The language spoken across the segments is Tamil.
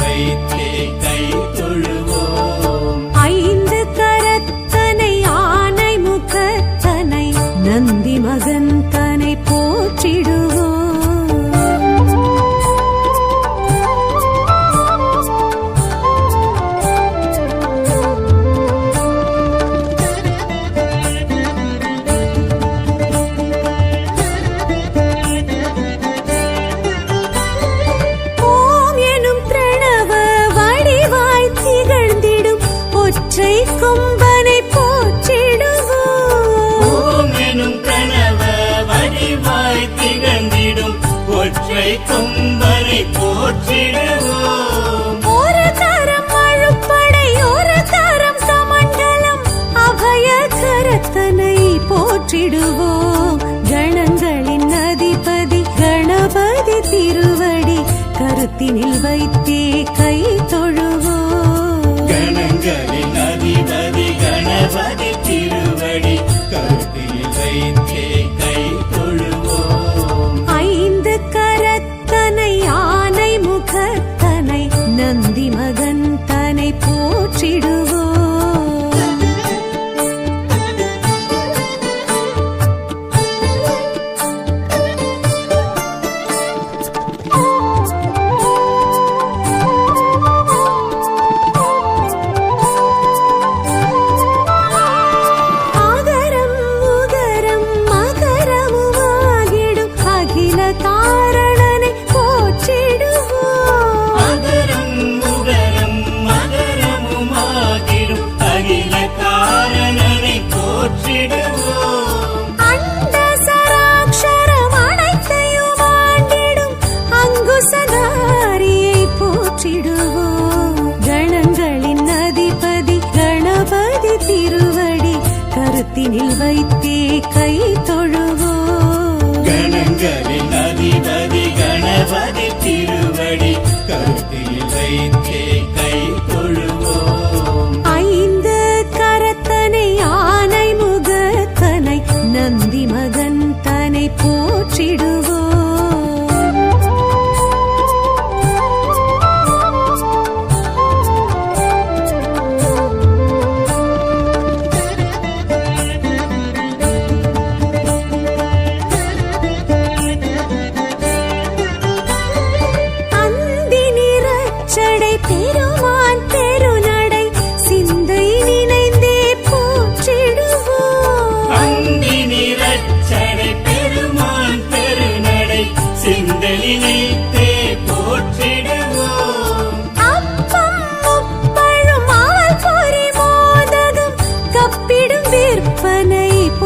வைத்தே கை வானில் வைத்தே கை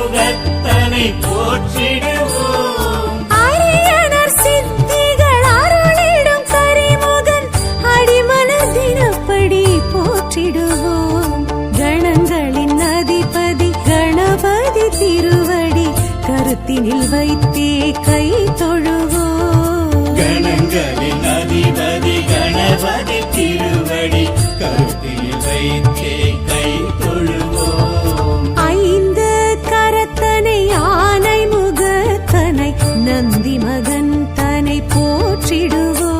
முகத்தனை போற்றிடுவோம். அரியணர் சித்திகள் அருளிடும் கரிமுகன் அடிமன தினப்படி போற்றிடுவோம். கணங்களின் அதிபதி கணபதி திருவடி கருத்தினில் வைத்தே கை போற்றிடுவோம்.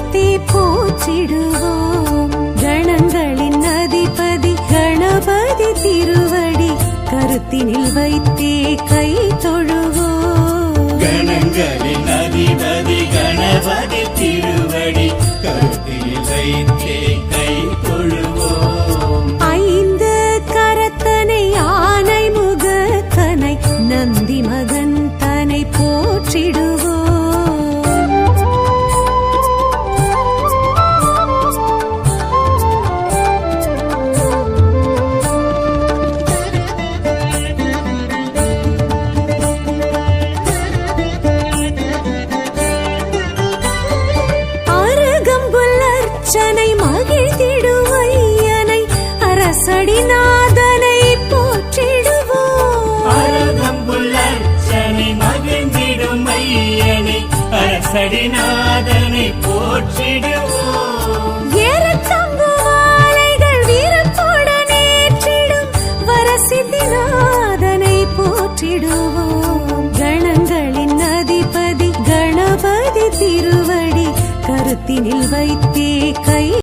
உயர்த்தி போச்சிடுவோம். கணங்களின் அதிபதி கணபதி திருவடி கருத்தினில் வைத்தே கை தொழுவோம். கணங்களின் வைத்தே Bye.